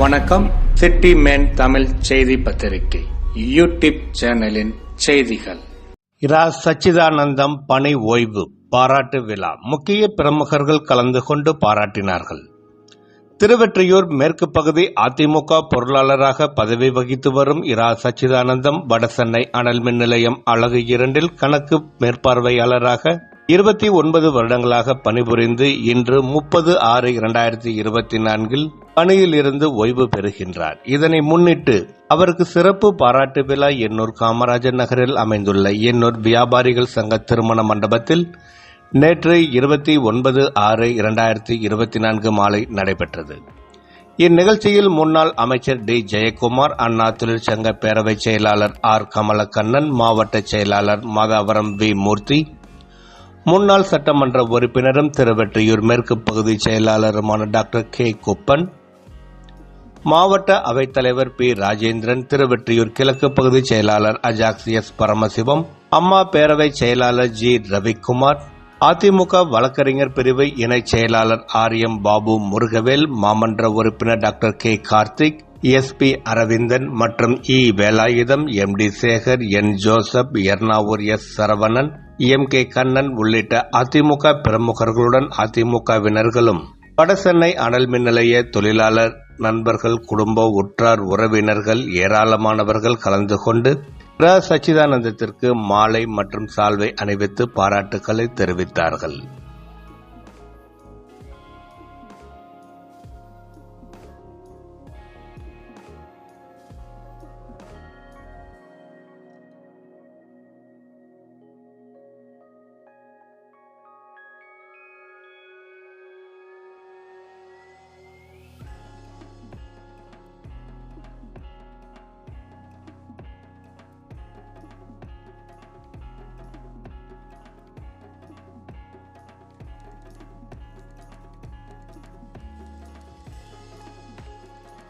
வணக்கம். City man Tamil செய்தி பத்திரிகை யூடியூப் சேனலின் செய்திகள். இரா சச்சிதானந்தம் பணி ஓய்வு பாராட்டு விழா. முக்கிய பிரமுகர்கள் கலந்து கொண்டு பாராட்டினார்கள். திருவெற்றியூர் மேற்கு பகுதி அதிமுக பொருளாளராக பதவி வகித்து வரும் இரா சச்சிதானந்தம் வடசென்னை அனல் மின் நிலையம் அழகு இரண்டில் கணக்கு மேற்பார்வையாளராக இருபத்தி ஒன்பது வருடங்களாக பணிபுரிந்து இன்று முப்பது ஆறு இரண்டாயிரத்தி இருபத்தி நான்கில் பணியில் இருந்து ஓய்வு பெறுகின்றார். இதனை முன்னிட்டு அவருக்கு சிறப்பு பாராட்டு விழா எண்ணூர் காமராஜர் நகரில் அமைந்துள்ள எண்ணூர் வியாபாரிகள் சங்க திருமண மண்டபத்தில் நேற்று இருபத்தி ஒன்பது ஆறு இரண்டாயிரத்தி இருபத்தி நான்கு மாலை நடைபெற்றது. இந்நிகழ்ச்சியில் முன்னாள் அமைச்சர் டி. ஜெயக்குமார் அண்ணா தொழிற்சங்க பேரவைச் செயலாளர் ஆர். கமலக்கண்ணன் மாவட்ட செயலாளர் மாதாவரம் வி. மூர்த்தி முன்னாள் சட்டமன்ற உறுப்பினரும் திருவெற்றியூர் மேற்கு பகுதி செயலாளருமான டாக்டர் கே. குப்பன் மாவட்ட அவைத்தலைவர் பி. ராஜேந்திரன் திருவெற்றியூர் கிழக்கு பகுதி செயலாளர் அஜாக்ஸ் எஸ். பரமசிவம் அம்மா பேரவை செயலாளர் ஜி. ரவிக்குமார் அதிமுக வழக்கறிஞர் பிரிவு இணைச் செயலாளர் ஆர். எம். பாபு முருகவேல் மாமன்ற உறுப்பினர் doctor K. Karthik SP Aravindan மற்றும் E. Velayutham M. D. Sekar N. Joseph Ernavur S. Saravanan M. K. Kannan உள்ளிட்ட அதிமுக பிரமுகர்களுடன் அதிமுகவினர்களும் வடசென்னை அனல் மின் நிலைய தொழிலாளர் நண்பர்கள் குடும்ப உற்றார் உறவினர்கள் ஏராளமானவர்கள் கலந்து கொண்டு ர. சச்சிதானந்தத்திற்கு மாலை மற்றும் சால்வை அணிவித்து பாராட்டுக்களை தெரிவித்தார்கள்.